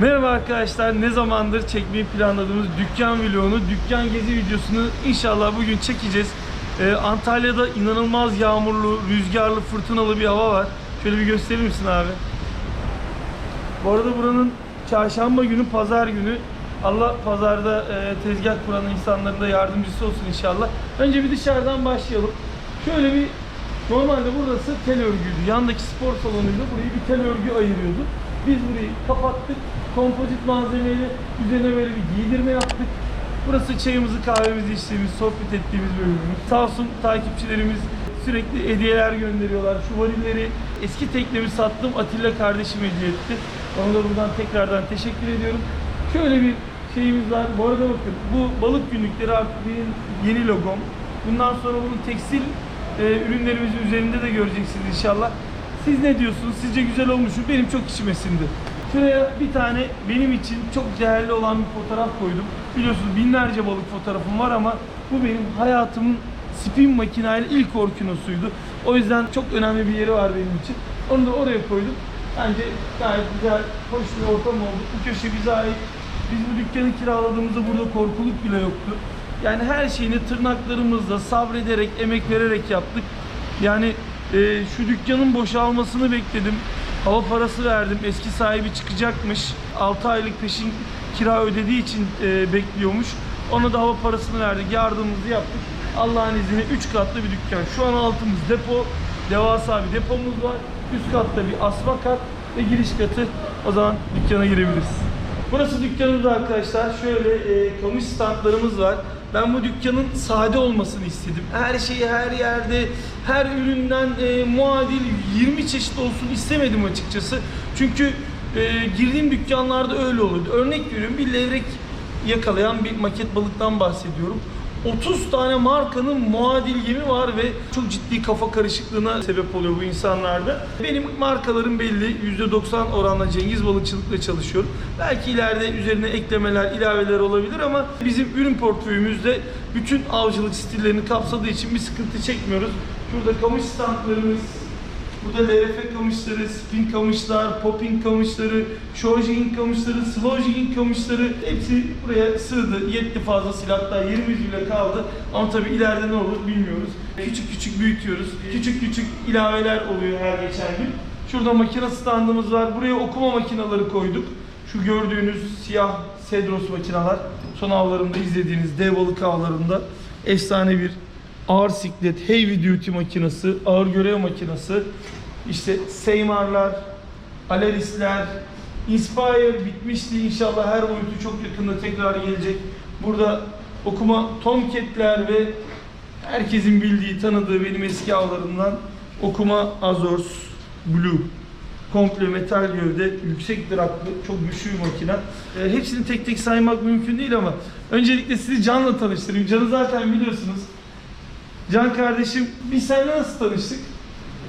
Merhaba arkadaşlar. Ne zamandır çekmeyi planladığımız dükkan vlogunu, dükkan gezi videosunu inşallah bugün çekeceğiz. Ee, Antalya'da inanılmaz yağmurlu, rüzgarlı, fırtınalı bir hava var. Şöyle bir gösterir misin abi? Bu arada buranın çarşamba günü, pazar günü. Allah pazarda e, tezgah kuran insanların da yardımcısı olsun inşallah. Önce bir dışarıdan başlayalım. Şöyle bir normalde burası tel örgüydü. Yandaki spor salonuyla burayı bir tel örgü ayırıyordu. Biz burayı kapattık. Kompozit malzemeyle üzerine böyle bir giydirme yaptık. Burası çayımızı kahvemizi içtiğimiz, sohbet ettiğimiz bölümümüz. Sağ olsun takipçilerimiz sürekli hediyeler gönderiyorlar. Şu varilleri eski teknemi sattım Atilla kardeşim hediye etti. Ona da buradan tekrardan teşekkür ediyorum. Şöyle bir şeyimiz var. Bu arada bakın bu balık günlükleri artık benim yeni logom. Bundan sonra bunu tekstil e, ürünlerimizin üzerinde de göreceksiniz inşallah. Siz ne diyorsunuz? Sizce güzel olmuş mu? Benim çok içime sindi. Şuraya bir tane benim için çok değerli olan bir fotoğraf koydum. Biliyorsunuz binlerce balık fotoğrafım var ama bu benim hayatımın spin makinayla ilk orkinosuydu. O yüzden çok önemli bir yeri var benim için. Onu da oraya koydum. Bence gayet güzel, hoş bir ortam oldu. Bu köşe bize ait. Biz bu dükkanı kiraladığımızda burada korkuluk bile yoktu. Yani her şeyini tırnaklarımızla sabrederek, emek vererek yaptık. Yani e, şu dükkanın boşalmasını bekledim. Hava parası verdim. Eski sahibi çıkacakmış. 6 aylık peşin kira ödediği için e, bekliyormuş. Ona da hava parasını verdik. Yardımımızı yaptık. Allah'ın izniyle 3 katlı bir dükkan. Şu an altımız depo. Devasa bir depomuz var. Üst katta bir asma kat ve giriş katı. O zaman dükkana girebiliriz. Burası dükkanımız arkadaşlar. Şöyle e, kamış standlarımız var. Ben bu dükkanın sade olmasını istedim. Her şeyi her yerde, her üründen e, muadil 20 çeşit olsun istemedim açıkçası. Çünkü e, girdiğim dükkanlarda öyle oluyordu. Örnek veriyorum bir levrek yakalayan bir maket balıktan bahsediyorum. 30 tane markanın muadil yemi var ve çok ciddi kafa karışıklığına sebep oluyor bu insanlarda. Benim markalarım belli. %90 oranla Cengiz Balıkçılık'la çalışıyorum. Belki ileride üzerine eklemeler, ilaveler olabilir ama bizim ürün portföyümüzde bütün avcılık stillerini kapsadığı için bir sıkıntı çekmiyoruz. Şurada kamış standlarımız, Burada LRF kamışları, spin kamışlar, popping kamışları, shortjigging kamışları, slowjigging kamışları hepsi buraya sığdı. Yetti fazlasıyla hatta yerimiz bile kaldı. Ama tabii ileride ne olur bilmiyoruz. Küçük küçük büyütüyoruz. Küçük küçük ilaveler oluyor her geçen gün. Şurada makine standımız var. Buraya okuma makineleri koyduk. Şu gördüğünüz siyah Sedros makineler. Son avlarımda izlediğiniz dev balık avlarında efsane bir ağır siklet, heavy duty makinesi, ağır görev makinesi, işte Seymarlar, Alarisler, Inspire bitmişti inşallah her boyutu çok yakında tekrar gelecek. Burada okuma Tomcat'ler ve herkesin bildiği, tanıdığı benim eski avlarımdan okuma Azors Blue. Komple metal gövde, yüksek draklı, çok güçlü bir makine. E, hepsini tek tek saymak mümkün değil ama öncelikle sizi Can'la tanıştırayım. Can'ı zaten biliyorsunuz. Can kardeşim, biz seninle nasıl tanıştık?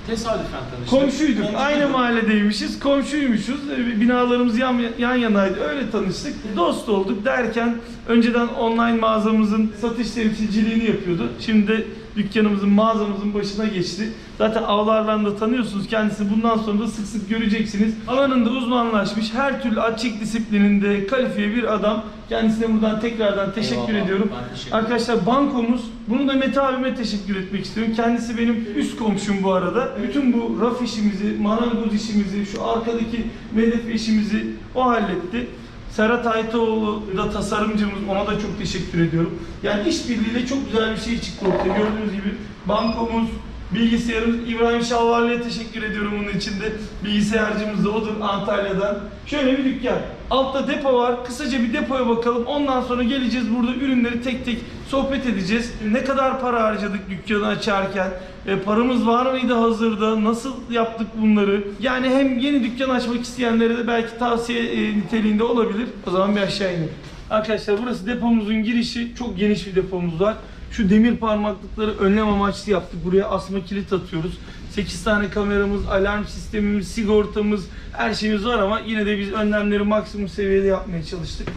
Tesadüfen tanıştık. Komşuyduk. Komşu Aynı mahalledeymişiz. Komşuymuşuz. Ee, Binalarımız yan, yan yanaydı. Öyle tanıştık. Dost olduk derken önceden online mağazamızın satış temsilciliğini yapıyordu. Şimdi dükkanımızın, mağazamızın başına geçti. Zaten avlarla da tanıyorsunuz kendisini. Bundan sonra da sık sık göreceksiniz. Alanında uzmanlaşmış, her türlü açık disiplininde kalifiye bir adam. Kendisine buradan tekrardan teşekkür Eyvallah. ediyorum. Ben teşekkür ederim. Arkadaşlar bankomuz, bunu da Mete abime teşekkür etmek istiyorum. Kendisi benim üst komşum bu arada. Bütün bu raf işimizi, marangoz işimizi, şu arkadaki medefe işimizi o halletti. Serhat Aytaoğlu da tasarımcımız, ona da çok teşekkür ediyorum. Yani işbirliğiyle çok güzel bir şey çıktı ortaya. Gördüğünüz gibi bankomuz, bilgisayarımız, İbrahim Şalvarlı'ya teşekkür ediyorum bunun içinde. Bilgisayarcımız da odur Antalya'dan. Şöyle bir dükkan. Altta depo var. Kısaca bir depoya bakalım. Ondan sonra geleceğiz burada ürünleri tek tek sohbet edeceğiz. Ne kadar para harcadık dükkanı açarken? E, paramız var mıydı hazırda? Nasıl yaptık bunları? Yani hem yeni dükkan açmak isteyenlere de belki tavsiye e, niteliğinde olabilir. O zaman bir aşağı inelim. Arkadaşlar burası depomuzun girişi. Çok geniş bir depomuz var. Şu demir parmaklıkları önlem amaçlı yaptık. Buraya asma kilit atıyoruz. 8 tane kameramız, alarm sistemimiz, sigortamız, her şeyimiz var ama yine de biz önlemleri maksimum seviyede yapmaya çalıştık.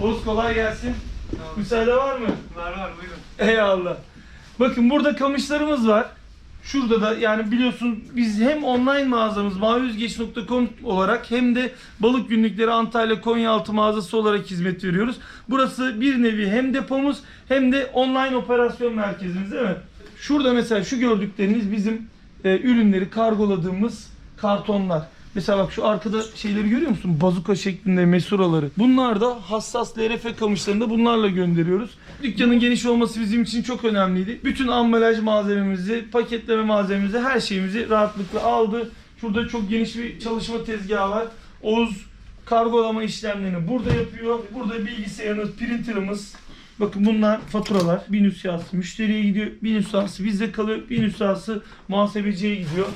Oğuz kolay gelsin. Müsaade var mı? Var var buyurun. Eyvallah. Bakın burada kamışlarımız var. Şurada da yani biliyorsun biz hem online mağazamız maviyüzgeç.com olarak hem de balık günlükleri Antalya Konyaaltı mağazası olarak hizmet veriyoruz. Burası bir nevi hem depomuz hem de online operasyon merkezimiz değil mi? Şurada mesela şu gördükleriniz bizim e, ürünleri kargoladığımız kartonlar. Mesela bak şu arkada şeyleri görüyor musun? Bazuka şeklinde mesuraları. Bunlar da hassas LRF kamışlarında bunlarla gönderiyoruz. Dükkanın geniş olması bizim için çok önemliydi. Bütün ambalaj malzememizi, paketleme malzememizi, her şeyimizi rahatlıkla aldı. Şurada çok geniş bir çalışma tezgahı var. Oğuz kargolama işlemlerini burada yapıyor. Burada bilgisayarımız, printerımız, Bakın bunlar faturalar. Bir nüshası müşteriye gidiyor. Bir nüshası bizde kalıyor. Bir nüshası muhasebeciye gidiyor.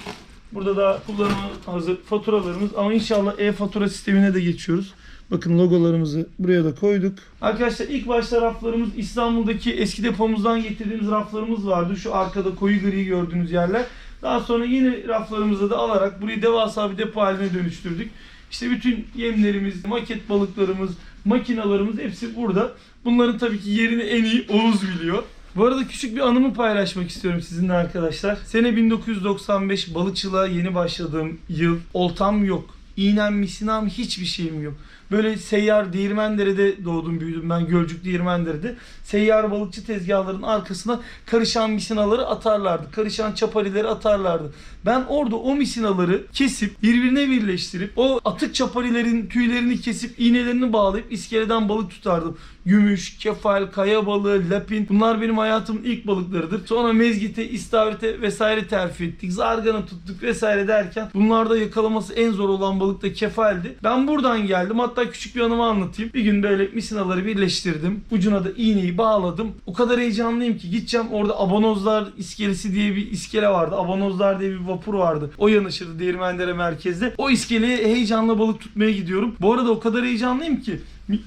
Burada da kullanıma hazır faturalarımız ama inşallah e-fatura sistemine de geçiyoruz. Bakın logolarımızı buraya da koyduk. Arkadaşlar ilk başta raflarımız İstanbul'daki eski depomuzdan getirdiğimiz raflarımız vardı. Şu arkada koyu gri gördüğünüz yerler. Daha sonra yeni raflarımızı da alarak burayı devasa bir depo haline dönüştürdük. İşte bütün yemlerimiz, maket balıklarımız, makinalarımız hepsi burada. Bunların tabii ki yerini en iyi Oğuz biliyor. Bu arada küçük bir anımı paylaşmak istiyorum sizinle arkadaşlar. Sene 1995 balıkçılığa yeni başladığım yıl. Oltam yok. İğnem, misinam hiçbir şeyim yok. Böyle seyyar Değirmendere'de doğdum büyüdüm ben Gölcük Değirmendere'de. Seyyar balıkçı tezgahların arkasına karışan misinaları atarlardı. Karışan çaparileri atarlardı. Ben orada o misinaları kesip birbirine birleştirip o atık çaparilerin tüylerini kesip iğnelerini bağlayıp iskeleden balık tutardım. Gümüş, kefal, kaya balığı, lapin bunlar benim hayatımın ilk balıklarıdır. Sonra mezgite, istavrite vesaire terfi ettik. Zargana tuttuk vesaire derken bunlarda yakalaması en zor olan balık da kefaldi. Ben buradan geldim. Hatta küçük bir anımı anlatayım. Bir gün böyle misinaları birleştirdim. Ucuna da iğneyi bağladım. O kadar heyecanlıyım ki gideceğim orada Abanozlar iskelesi diye bir iskele vardı. Abanozlar diye bir vapur vardı. O yanaşırdı Değirmendere merkezde. O iskeleye heyecanla balık tutmaya gidiyorum. Bu arada o kadar heyecanlıyım ki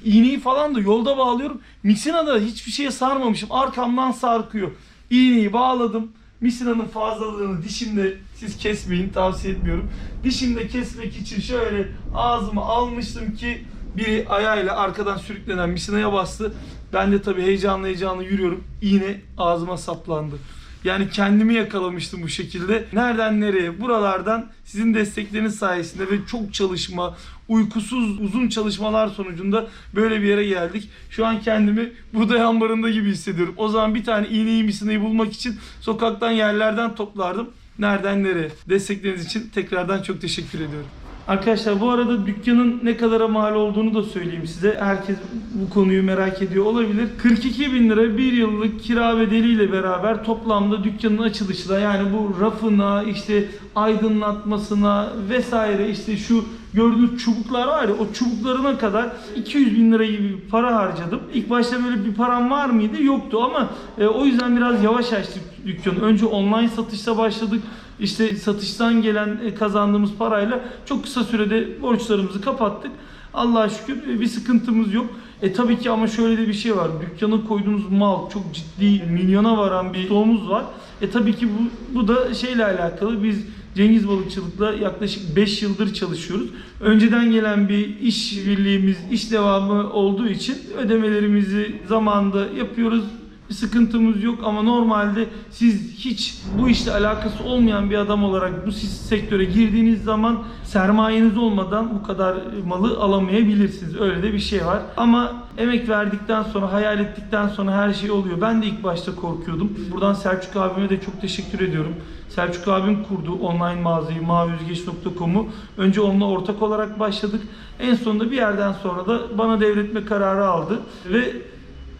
iğneyi falan da yolda bağlıyorum. Misinada hiçbir şeye sarmamışım. Arkamdan sarkıyor. İğneyi bağladım. Misinanın fazlalığını dişimde siz kesmeyin tavsiye etmiyorum. Dişimde kesmek için şöyle ağzıma almıştım ki biri ayağıyla arkadan sürüklenen misinaya bastı. Ben de tabii heyecanlı heyecanlı yürüyorum. İğne ağzıma saplandı. Yani kendimi yakalamıştım bu şekilde. Nereden nereye? Buralardan sizin destekleriniz sayesinde ve çok çalışma, uykusuz uzun çalışmalar sonucunda böyle bir yere geldik. Şu an kendimi buğday ambarında gibi hissediyorum. O zaman bir tane iğneyi misinayı bulmak için sokaktan yerlerden toplardım. Nereden nereye? Destekleriniz için tekrardan çok teşekkür ediyorum. Arkadaşlar bu arada dükkanın ne kadara mal olduğunu da söyleyeyim size. Herkes bu konuyu merak ediyor olabilir. 42 bin lira bir yıllık kira bedeliyle beraber toplamda dükkanın açılışı da yani bu rafına işte aydınlatmasına vesaire işte şu gördüğünüz çubuklar var ya o çubuklarına kadar 200 bin lira gibi bir para harcadım. İlk başta böyle bir param var mıydı? Yoktu ama e, o yüzden biraz yavaş açtık dükkanı. Önce online satışta başladık. İşte satıştan gelen e, kazandığımız parayla çok kısa sürede borçlarımızı kapattık. Allah'a şükür e, bir sıkıntımız yok. E tabii ki ama şöyle de bir şey var. Dükkana koyduğumuz mal çok ciddi milyona varan bir stoğumuz var. E tabii ki bu, bu da şeyle alakalı. Biz Cengiz Balıkçılık'la yaklaşık 5 yıldır çalışıyoruz. Önceden gelen bir iş birliğimiz, iş devamı olduğu için ödemelerimizi zamanında yapıyoruz. Bir sıkıntımız yok ama normalde siz hiç bu işle alakası olmayan bir adam olarak bu sektöre girdiğiniz zaman sermayeniz olmadan bu kadar malı alamayabilirsiniz. Öyle de bir şey var. Ama emek verdikten sonra, hayal ettikten sonra her şey oluyor. Ben de ilk başta korkuyordum. Buradan Selçuk abime de çok teşekkür ediyorum. Selçuk abim kurdu online mağazayı maviyüzgeç.com'u. Önce onunla ortak olarak başladık. En sonunda bir yerden sonra da bana devretme kararı aldı. Ve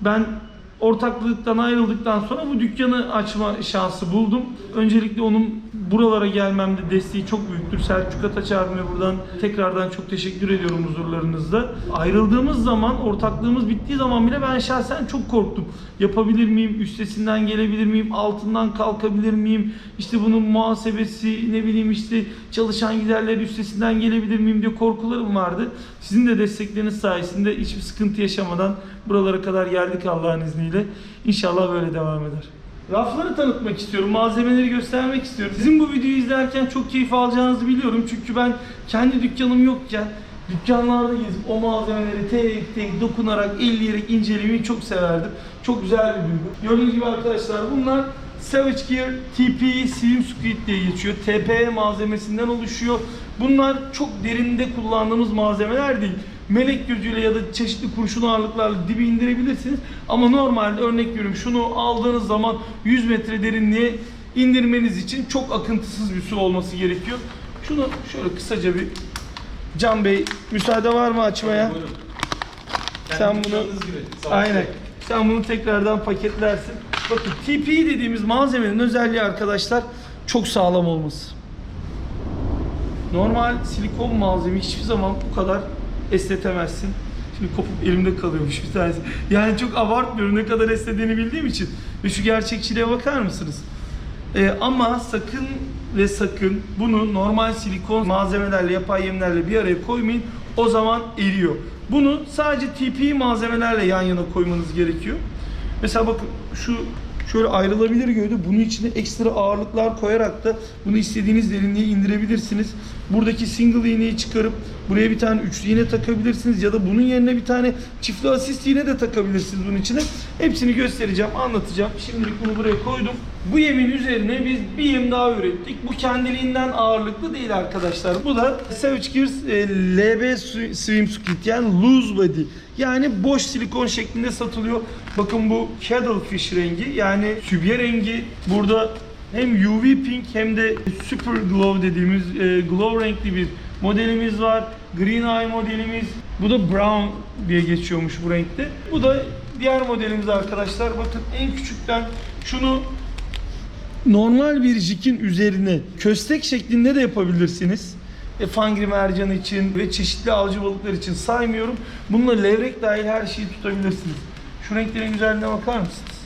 ben ortaklıktan ayrıldıktan sonra bu dükkanı açma şansı buldum. Öncelikle onun buralara gelmemde desteği çok büyüktür. Selçuk Ataç abime buradan tekrardan çok teşekkür ediyorum huzurlarınızda. Ayrıldığımız zaman, ortaklığımız bittiği zaman bile ben şahsen çok korktum. Yapabilir miyim? Üstesinden gelebilir miyim? Altından kalkabilir miyim? İşte bunun muhasebesi, ne bileyim işte çalışan giderleri üstesinden gelebilir miyim diye korkularım vardı. Sizin de destekleriniz sayesinde hiçbir sıkıntı yaşamadan buralara kadar geldik Allah'ın izniyle. İnşallah böyle devam eder. Rafları tanıtmak istiyorum, malzemeleri göstermek istiyorum. Sizin bu videoyu izlerken çok keyif alacağınızı biliyorum. Çünkü ben kendi dükkanım yokken dükkanlarda gezip o malzemeleri tek tek dokunarak, elleyerek incelemeyi çok severdim. Çok güzel bir duygu. Gördüğünüz gibi arkadaşlar bunlar Savage Gear TPE Slim Squid diye geçiyor. TPE malzemesinden oluşuyor. Bunlar çok derinde kullandığımız malzemeler değil. Melek gözüyle ya da çeşitli kurşun ağırlıklarla dibi indirebilirsiniz. Ama normalde örnek veriyorum şunu aldığınız zaman 100 metre derinliğe indirmeniz için çok akıntısız bir su olması gerekiyor. Şunu şöyle kısaca bir Can Bey müsaade var mı açmaya? Buyurun. Sen bunu- gibi. Aynen. Sen bunu tekrardan paketlersin. Bakın TPE dediğimiz malzemenin özelliği arkadaşlar çok sağlam olması. Normal silikon malzeme hiçbir zaman bu kadar esnetemezsin. Şimdi kopup elimde kalıyormuş bir tanesi. Yani çok abartmıyorum ne kadar esnediğini bildiğim için. Ve şu gerçekçiliğe bakar mısınız? Ee, ama sakın ve sakın bunu normal silikon malzemelerle, yapay yemlerle bir araya koymayın. O zaman eriyor. Bunu sadece TPE malzemelerle yan yana koymanız gerekiyor. Mesela bakın şu şöyle ayrılabilir gövde. Bunun içine ekstra ağırlıklar koyarak da bunu istediğiniz derinliğe indirebilirsiniz. Buradaki single iğneyi çıkarıp buraya bir tane üçlü iğne takabilirsiniz ya da bunun yerine bir tane çiftli asist iğne de takabilirsiniz bunun içine. Hepsini göstereceğim, anlatacağım. Şimdilik bunu buraya koydum. Bu yemin üzerine biz bir yem daha ürettik. Bu kendiliğinden ağırlıklı değil arkadaşlar. Bu da Savage Gears e, LB Swi- Swim Squid yani loose body. Yani boş silikon şeklinde satılıyor. Bakın bu Cuttlefish rengi yani sübye rengi. Burada hem UV pink hem de super glow dediğimiz e, glow renkli bir modelimiz var. Green eye modelimiz. Bu da brown diye geçiyormuş bu renkte. Bu da diğer modelimiz arkadaşlar. Bakın en küçükten şunu normal bir jikin üzerine köstek şeklinde de yapabilirsiniz. E, fangri mercan için ve çeşitli avcı balıklar için saymıyorum. Bununla levrek dahil her şeyi tutabilirsiniz. Şu renklerin güzelliğine bakar mısınız?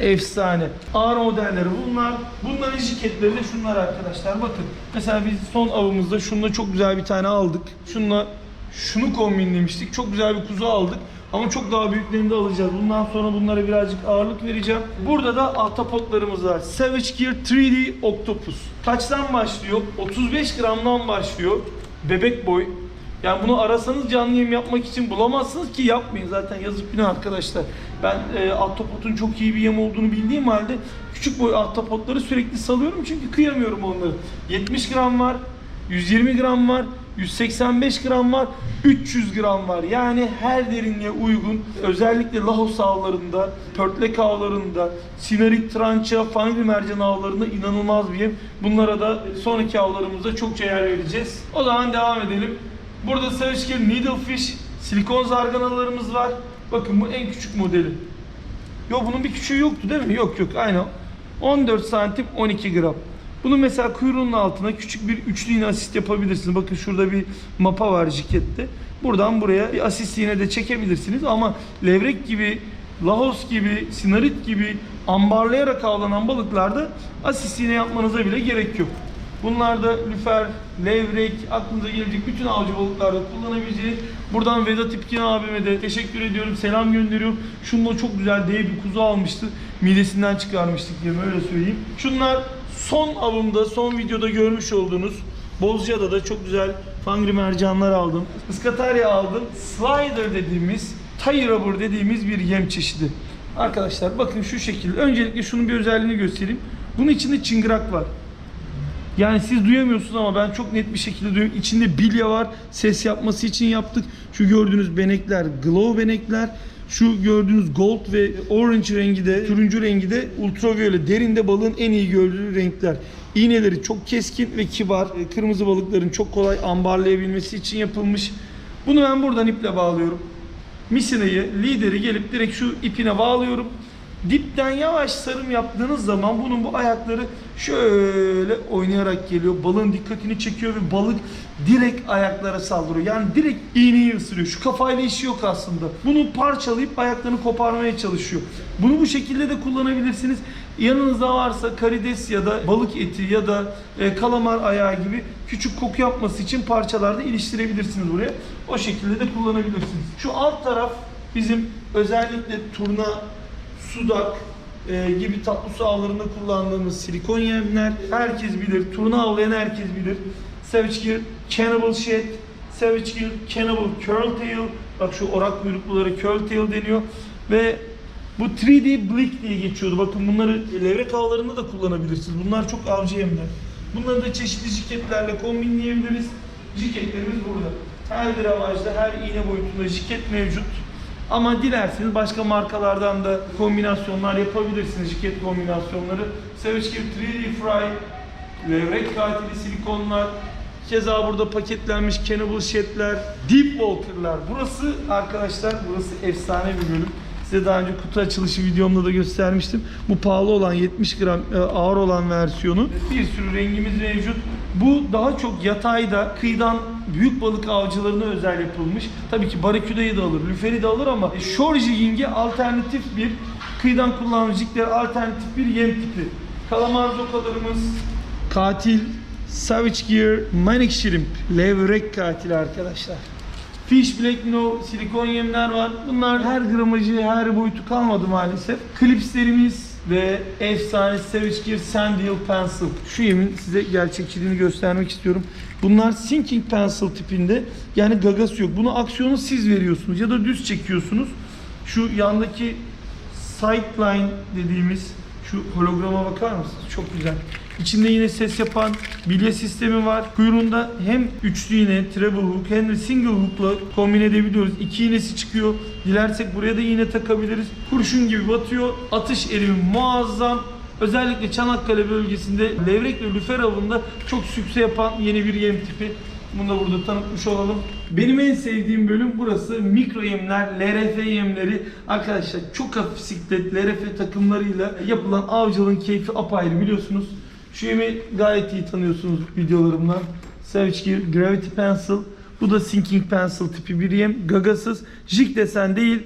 Efsane. Ağır modelleri bunlar. Bunların jiketleri de şunlar arkadaşlar. Bakın. Mesela biz son avımızda şununla çok güzel bir tane aldık. Şununla şunu kombinlemiştik. Çok güzel bir kuzu aldık. Ama çok daha büyüklerini de alacağız. Bundan sonra bunlara birazcık ağırlık vereceğim. Burada da ahtapotlarımız var. Savage Gear 3D Octopus. Kaçtan başlıyor? 35 gramdan başlıyor. Bebek boy. Yani bunu arasanız canlı yem yapmak için bulamazsınız ki yapmayın zaten yazık günah arkadaşlar. Ben e, ahtapotun çok iyi bir yem olduğunu bildiğim halde küçük boy ahtapotları sürekli salıyorum çünkü kıyamıyorum onları. 70 gram var, 120 gram var, 185 gram var, 300 gram var. Yani her derinliğe uygun. Özellikle Lahos avlarında, pörtlek avlarında, sinarit, trança, fangri mercan avlarında inanılmaz bir yem. Bunlara da sonraki avlarımızda çokça yer vereceğiz. O zaman devam edelim. Burada Gear Needlefish silikon zarganalarımız var. Bakın bu en küçük modeli. Yok bunun bir küçüğü yoktu değil mi? Yok yok aynen. 14 santim 12 gram. Bunu mesela kuyruğunun altına küçük bir üçlü iğne asist yapabilirsiniz. Bakın şurada bir mapa var jikette. Buradan buraya bir asist iğne de çekebilirsiniz ama levrek gibi, lahos gibi, sinarit gibi ambarlayarak avlanan balıklarda asist iğne yapmanıza bile gerek yok. Bunlar da lüfer, levrek, aklınıza gelecek bütün avcı balıklarda kullanabileceğiniz. Buradan Vedat İpkin abime de teşekkür ediyorum, selam gönderiyorum. Şununla çok güzel dev bir kuzu almıştı. Midesinden çıkarmıştık diye öyle söyleyeyim. Şunlar son avımda, son videoda görmüş olduğunuz Bozcaada da çok güzel fangri mercanlar aldım. Iskatarya aldım. Slider dediğimiz, tie rubber dediğimiz bir yem çeşidi. Arkadaşlar bakın şu şekilde. Öncelikle şunun bir özelliğini göstereyim. Bunun içinde çıngırak var. Yani siz duyamıyorsunuz ama ben çok net bir şekilde duyuyorum. İçinde bilye var. Ses yapması için yaptık. Şu gördüğünüz benekler glow benekler. Şu gördüğünüz gold ve orange rengi de, turuncu rengi de ultraviyole. Derinde balığın en iyi gördüğü renkler. İğneleri çok keskin ve kibar. E, Kırmızı balıkların çok kolay ambarlayabilmesi için yapılmış. Bunu ben buradan iple bağlıyorum. Misinayı, lideri gelip direkt şu ipine bağlıyorum. Dipten yavaş sarım yaptığınız zaman bunun bu ayakları şöyle oynayarak geliyor. Balığın dikkatini çekiyor ve balık direkt ayaklara saldırıyor. Yani direkt iğneyi ısırıyor. Şu kafayla işi yok aslında. Bunu parçalayıp ayaklarını koparmaya çalışıyor. Bunu bu şekilde de kullanabilirsiniz. Yanınızda varsa karides ya da balık eti ya da e, kalamar ayağı gibi küçük koku yapması için parçalarda iliştirebilirsiniz buraya. O şekilde de kullanabilirsiniz. Şu alt taraf bizim özellikle turna, sudak e, gibi tatlı su avlarında kullandığımız silikon yemler. Herkes bilir. Turna avlayan herkes bilir. Savage Gear Cannibal Shed, Savage Gear Cannibal Curl Tail. Bak şu orak kuyruklulara Curl Tail deniyor. Ve Bu 3D Blick diye geçiyordu. Bakın bunları levrek avlarında da kullanabilirsiniz. Bunlar çok avcı yemler. Bunları da çeşitli jiketlerle kombinleyebiliriz. Jiketlerimiz burada. Her gramajda, her iğne boyutunda jiket mevcut. Ama dilerseniz başka markalardan da kombinasyonlar yapabilirsiniz. Jiket kombinasyonları. Savage Gear 3D Fry, levrek katili silikonlar, Keza burada paketlenmiş Cannibal Shed'ler, Deep Walker'lar. Burası arkadaşlar, burası efsane bir bölüm. Size daha önce kutu açılışı videomda da göstermiştim. Bu pahalı olan 70 gram e, ağır olan versiyonu. Bir sürü rengimiz mevcut. Bu daha çok yatayda kıyıdan büyük balık avcılarına özel yapılmış. Tabii ki baraküdayı da alır, lüferi de alır ama shore jigging'e alternatif bir kıyıdan kullanılan jiglere alternatif bir yem tipi. Kalamar zokalarımız, katil, Savage Gear, Manic Shrimp, levrek katili arkadaşlar. Fish Black No, silikon yemler var. Bunlar her gramajı, her boyutu kalmadı maalesef. Klipslerimiz ve efsane Savage Gear Sandhill Pencil. Şu yemin size gerçekçiliğini göstermek istiyorum. Bunlar sinking pencil tipinde. Yani gagası yok. Bunu aksiyonu siz veriyorsunuz ya da düz çekiyorsunuz. Şu yandaki Sightline dediğimiz şu holograma bakar mısınız? Çok güzel. İçinde yine ses yapan bilye sistemi var. Kuyruğunda hem üçlü iğne, treble hook hem de single hook'la kombin edebiliyoruz. İki iğnesi çıkıyor. Dilersek buraya da iğne takabiliriz. Kurşun gibi batıyor. Atış erimi muazzam. Özellikle Çanakkale bölgesinde levrek ve lüfer avında çok sükse yapan yeni bir yem tipi. Bunu da burada tanıtmış olalım. Benim en sevdiğim bölüm burası. Mikro yemler, LRF yemleri. Arkadaşlar çok hafif siklet, LRF takımlarıyla yapılan avcılığın keyfi apayrı biliyorsunuz. Şu yemi gayet iyi tanıyorsunuz videolarımdan. Savage Gravity Pencil. Bu da Sinking Pencil tipi bir yem. Gagasız. Jig desen değil.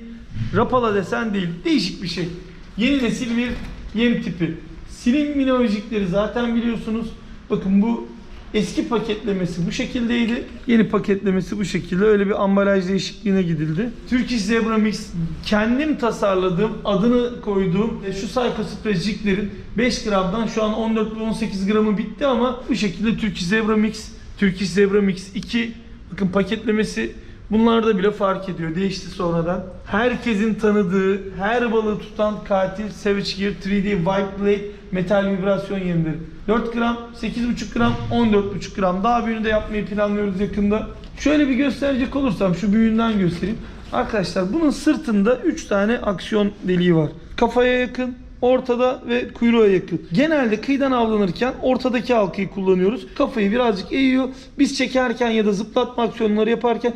Rapala desen değil. Değişik bir şey. Yeni nesil bir yem tipi. Slim minolojikleri zaten biliyorsunuz. Bakın bu Eski paketlemesi bu şekildeydi. Yeni paketlemesi bu şekilde. Öyle bir ambalaj değişikliğine gidildi. Turkish Zebra Mix kendim tasarladığım, adını koyduğum e, şu Psycho Sprayciklerin 5 gramdan şu an 14 ve 18 gramı bitti ama bu şekilde Turkish Zebra Mix, Turkish Zebra Mix 2 bakın paketlemesi Bunlarda bile fark ediyor. Değişti sonradan. Herkesin tanıdığı, her balığı tutan katil Savage Gear 3D White Blade metal vibrasyon yemleri. 4 gram, 8,5 gram, 14,5 gram. Daha büyüğünü de yapmayı planlıyoruz yakında. Şöyle bir gösterecek olursam şu büyüğünden göstereyim. Arkadaşlar bunun sırtında 3 tane aksiyon deliği var. Kafaya yakın, ortada ve kuyruğa yakın. Genelde kıyıdan avlanırken ortadaki halkayı kullanıyoruz. Kafayı birazcık eğiyor. Biz çekerken ya da zıplatma aksiyonları yaparken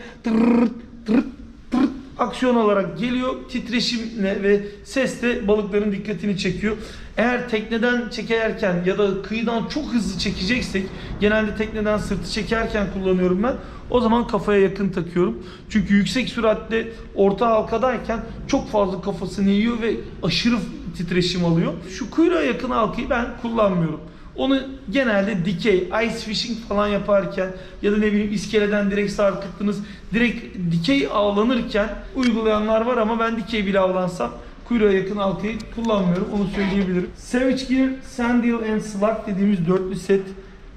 aksiyon olarak geliyor. Titreşimle ve sesle balıkların dikkatini çekiyor. Eğer tekneden çekerken ya da kıyıdan çok hızlı çekeceksek genelde tekneden sırtı çekerken kullanıyorum ben. O zaman kafaya yakın takıyorum. Çünkü yüksek süratle orta halkadayken çok fazla kafasını yiyor ve aşırı titreşim alıyor. Şu kuyruğa yakın halkayı ben kullanmıyorum. Onu genelde dikey, ice fishing falan yaparken ya da ne bileyim iskeleden direkt sarkıttınız, direkt dikey avlanırken uygulayanlar var ama ben dikey bile avlansam kuyruğa yakın halkayı kullanmıyorum. Onu söyleyebilirim. Savage Gear, Sandhill and Slug dediğimiz dörtlü set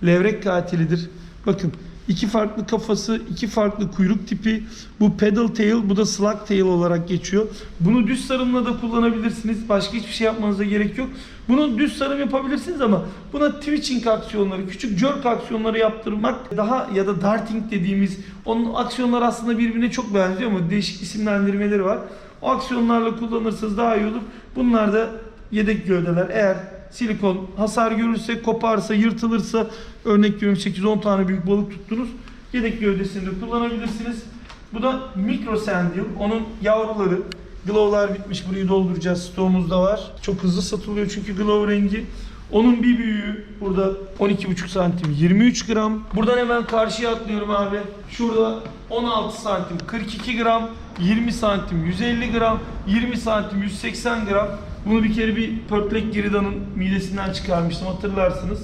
levrek katilidir. Bakın iki farklı kafası, iki farklı kuyruk tipi. Bu pedal tail, bu da slug tail olarak geçiyor. Bunu düz sarımla da kullanabilirsiniz. Başka hiçbir şey yapmanıza gerek yok. Bunu düz sarım yapabilirsiniz ama buna twitching aksiyonları, küçük jerk aksiyonları yaptırmak daha ya da darting dediğimiz onun aksiyonları aslında birbirine çok benziyor ama değişik isimlendirmeleri var. O aksiyonlarla kullanırsanız daha iyi olur. Bunlar da yedek gövdeler. Eğer silikon hasar görürse, koparsa, yırtılırsa örnek veriyorum 8-10 tane büyük balık tuttunuz. Yedek gövdesini de kullanabilirsiniz. Bu da mikro sandil. Onun yavruları. Glow'lar bitmiş. Burayı dolduracağız. Stoğumuz da var. Çok hızlı satılıyor çünkü glow rengi. Onun bir büyüğü burada 12,5 santim 23 gram. Buradan hemen karşıya atlıyorum abi. Şurada 16 santim 42 gram, 20 santim 150 gram, 20 santim 180 gram. Bunu bir kere bir pörtlek giridanın midesinden çıkarmıştım hatırlarsınız.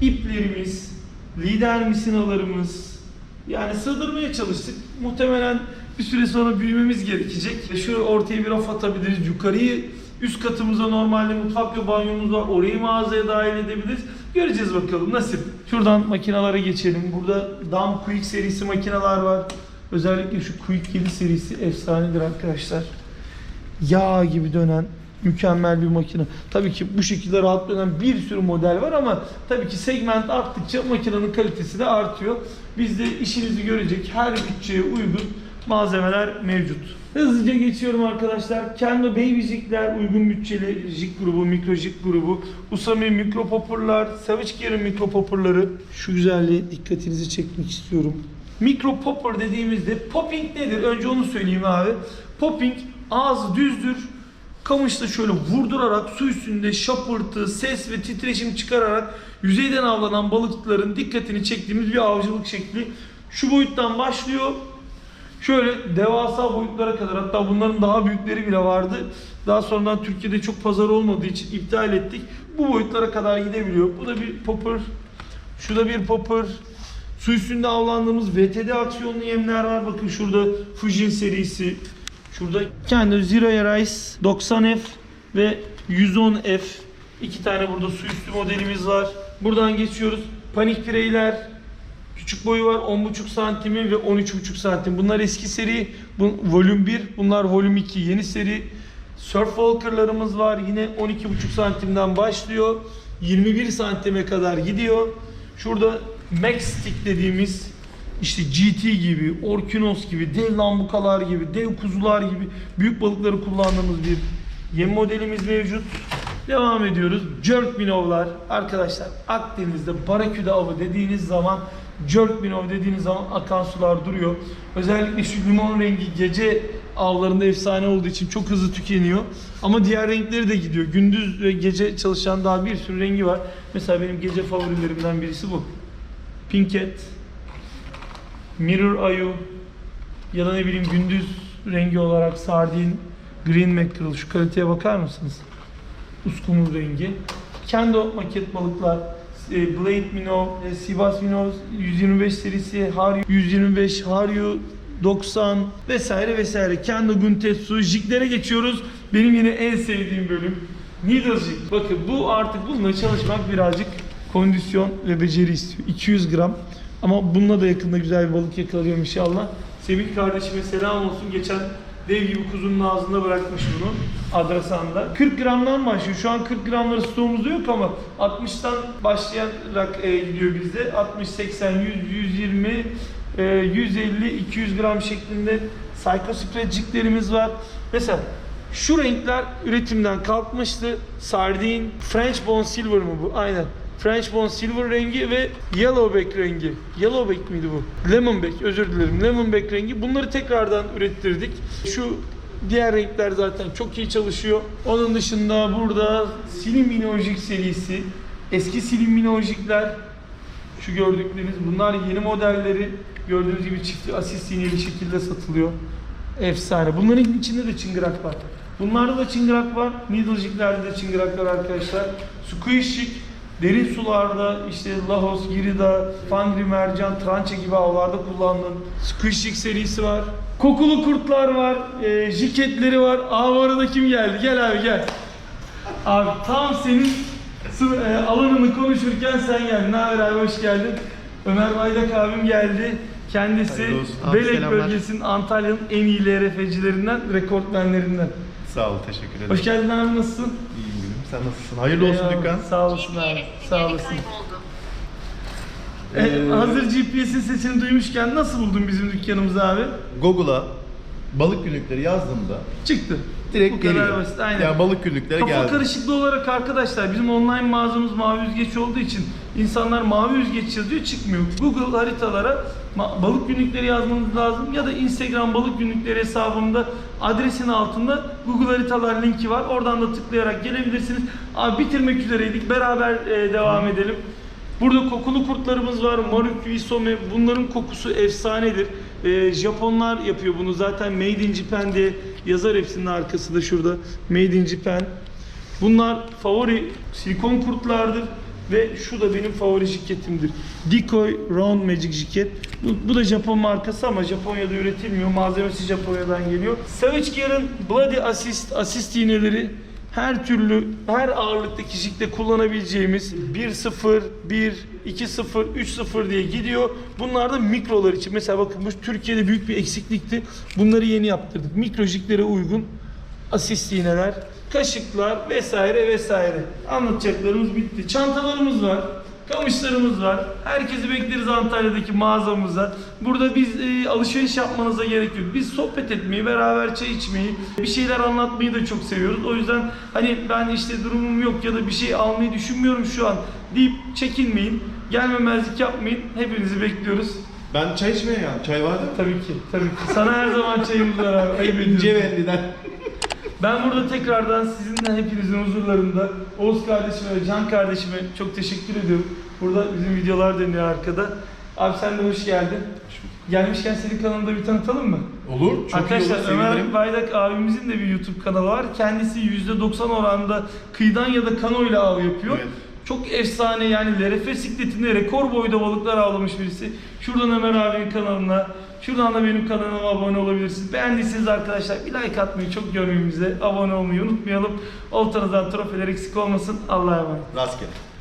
İplerimiz, lider misinalarımız, yani sığdırmaya çalıştık. Muhtemelen bir süre sonra büyümemiz gerekecek. Şu ortaya bir raf atabiliriz. Yukarıyı üst katımıza normalde mutfak ve banyomuz var. Orayı mağazaya dahil edebiliriz. Göreceğiz bakalım nasip. Şuradan makinalara geçelim. Burada Dam Quick serisi makineler var. Özellikle şu Quick 7 serisi efsanedir arkadaşlar. yağ gibi dönen mükemmel bir makine. Tabii ki bu şekilde rahat dönen bir sürü model var ama tabii ki segment arttıkça makinenin kalitesi de artıyor. Bizde işinizi görecek her bütçeye uygun malzemeler mevcut. Hızlıca geçiyorum arkadaşlar. Kendo Baby Jig'ler uygun bütçeli jig grubu, mikro jig grubu. Usami mikro popperlar, Savage Gear'ın mikro popperları. Şu güzelliğe dikkatinizi çekmek istiyorum. Mikro popper dediğimizde popping nedir? Önce onu söyleyeyim abi. Popping ağzı düzdür. Kamışla şöyle vurdurarak su üstünde şapırtı, ses ve titreşim çıkararak yüzeyden avlanan balıkların dikkatini çektiğimiz bir avcılık şekli. Şu boyuttan başlıyor. Şöyle devasa boyutlara kadar hatta bunların daha büyükleri bile vardı. Daha sonradan Türkiye'de çok pazar olmadığı için iptal ettik. Bu boyutlara kadar gidebiliyor. Bu da bir popper. Şu da bir popper. Su üstünde avlandığımız VTD aksiyonlu yemler var. Bakın şurada Fujin serisi. Şurada kendi Zero Air Ice 90F ve 110F. İki tane burada su üstü modelimiz var. Buradan geçiyoruz. Panik Pireyler. Küçük boyu var 10.5 santimi ve 13.5 santim. Bunlar eski seri. Bu volüm 1. Bunlar volüm 2 yeni seri. Surf Walker'larımız var. Yine 12.5 santimden başlıyor. 21 santime kadar gidiyor. Şurada Max Stick dediğimiz işte GT gibi, Orkinos gibi, dev lambukalar gibi, dev kuzular gibi büyük balıkları kullandığımız bir yem modelimiz mevcut. Devam ediyoruz. Jerk minovlar. Arkadaşlar Akdeniz'de baraküde avı dediğiniz zaman jerk minov dediğiniz zaman akan sular duruyor. Özellikle şu limon rengi gece avlarında efsane olduğu için çok hızlı tükeniyor. Ama diğer renkleri de gidiyor. Gündüz ve gece çalışan daha bir sürü rengi var. Mesela benim gece favorilerimden birisi bu. Pinket, Mirror Ayu ya da ne bileyim gündüz rengi olarak sardin Green Mackerel. Şu kaliteye bakar mısınız? Uskumru rengi. Kendo maket balıklar. e, Blade Minnow, e, Sivas Minnow 125 serisi, Haryu 125, Haryu 90 vesaire vesaire. Kendo Guntetsu, jiglere geçiyoruz. Benim yine en sevdiğim bölüm. Needle jig. Bakın bu artık bununla çalışmak birazcık kondisyon ve beceri istiyor. 200 gram. Ama bununla da yakında güzel bir balık yakalıyorum inşallah. Semih kardeşime selam olsun. Geçen dev gibi kuzunun ağzında bırakmış bunu Adrasan'da. 40 gramdan başlıyor. Şu an 40 gramları stoğumuzda yok ama 60'tan başlayarak e, gidiyor bizde. 60, 80, 100, 120, e, 150, 200 gram şeklinde psychospreadciklerimiz var. Mesela şu renkler üretimden kalkmıştı. Sardin, French Bone Silver mı bu? Aynen. French Bone Silver rengi ve Yellowback rengi. Yellowback miydi bu? Lemonback özür dilerim. Lemonback rengi. Bunları tekrardan ürettirdik. Şu diğer renkler zaten çok iyi çalışıyor. Onun dışında burada Slim Minojik serisi. Eski Slim Minojikler. Şu gördükleriniz bunlar yeni modelleri. Gördüğünüz gibi çiftli asist iğneli şekilde satılıyor. Efsane. Bunların içinde de çıngırak var. Bunlarda da çıngırak var. Needle jiglerde de çıngırak var arkadaşlar. Squish jig derin sularda işte Lahos, Girida, Fangri, Mercan, Trançe gibi avlarda kullandığım Squish jig serisi var. Kokulu kurtlar var. E, jiketleri var. Aa bu arada kim geldi? Gel abi gel. Abi tam senin e, alanını konuşurken sen geldin. Ne haber abi hoş geldin. Ömer Baydak abim geldi. Kendisi. Abi Belek selamlar. bölgesinin Antalya'nın en iyi LRF'cilerinden, rekortmenlerinden. Sağ ol, teşekkür ederim. Hoş geldin abi nasılsın? İyiyim. Sen nasılsın? Hayırlı olsun Eyvallah, dükkan. Sağ olasın abi. Sağ olasın. E, Ee, hazır GPS'in sesini duymuşken nasıl buldun bizim dükkanımızı abi? Google'a balık günlükleri yazdığımda Çıktı. Direkt Bu kadar geliyor. basit, aynen. Ya balık günlükleri Kafa geldi. karışıklığı olarak arkadaşlar bizim online mağazamız Mavi Yüzgeç olduğu için insanlar Mavi Yüzgeç yazıyor çıkmıyor. Google haritalara balık günlükleri yazmanız lazım ya da Instagram balık günlükleri hesabımda adresin altında Google haritalar linki var. Oradan da tıklayarak gelebilirsiniz. Abi bitirmek üzereydik. Beraber e, devam edelim. Burada kokulu kurtlarımız var. Maruk, Isome. Bunların kokusu efsanedir. Ee, Japonlar yapıyor bunu. Zaten Made in Japan diye yazar hepsinin arkası da şurada. Made in Japan. Bunlar favori silikon kurtlardır. Ve şu da benim favori jiketimdir. Decoy Round Magic jiket. Bu, bu da Japon markası ama Japonya'da üretilmiyor. Malzemesi Japonya'dan geliyor. Savage Gear'ın Bloody Assist, asist iğneleri her türlü, her ağırlıktaki jikte kullanabileceğimiz 1-0, 1, 2-0, 3-0 diye gidiyor. Bunlar da mikrolar için. Mesela bakın bu Türkiye'de büyük bir eksiklikti. Bunları yeni yaptırdık. Mikro jiklere uygun asist iğneler, kaşıklar vesaire vesaire. Anlatacaklarımız bitti. Çantalarımız var. Kamışlarımız var. Herkesi bekleriz Antalya'daki mağazamıza. Burada biz e, alışveriş yapmanıza gerek yok. Biz sohbet etmeyi, beraber çay içmeyi, bir şeyler anlatmayı da çok seviyoruz. O yüzden hani ben işte durumum yok ya da bir şey almayı düşünmüyorum şu an deyip çekinmeyin. Gelmemezlik yapmayın. Hepinizi bekliyoruz. Ben çay içmeye geldim. Çay var değil mi? Tabii ki, tabii ki. Sana her zaman çayımız var abi. Ayıp İnce ediyorsun. Ben burada tekrardan sizinle hepinizin huzurlarında Oğuz kardeşime ve Can kardeşime çok teşekkür ediyorum. Burada bizim videolar dönüyor arkada. Abi sen de hoş geldin. Gelmişken senin kanalını da bir tanıtalım mı? Olur. Çok Arkadaşlar iyi olur. Ömer sevinirim. Baydak abimizin de bir YouTube kanalı var. Kendisi %90 oranında kıyıdan ya da kanoyla av yapıyor. Evet. Çok efsane yani LRF sikletinde rekor boyda balıklar avlamış birisi. Şuradan Ömer abinin kanalına, şuradan da benim kanalıma abone olabilirsiniz. Beğendiyseniz arkadaşlar bir like atmayı çok görmeyin bize. Abone olmayı unutmayalım. Oltanızdan trofeler eksik olmasın. Allah'a emanet. Rastgele.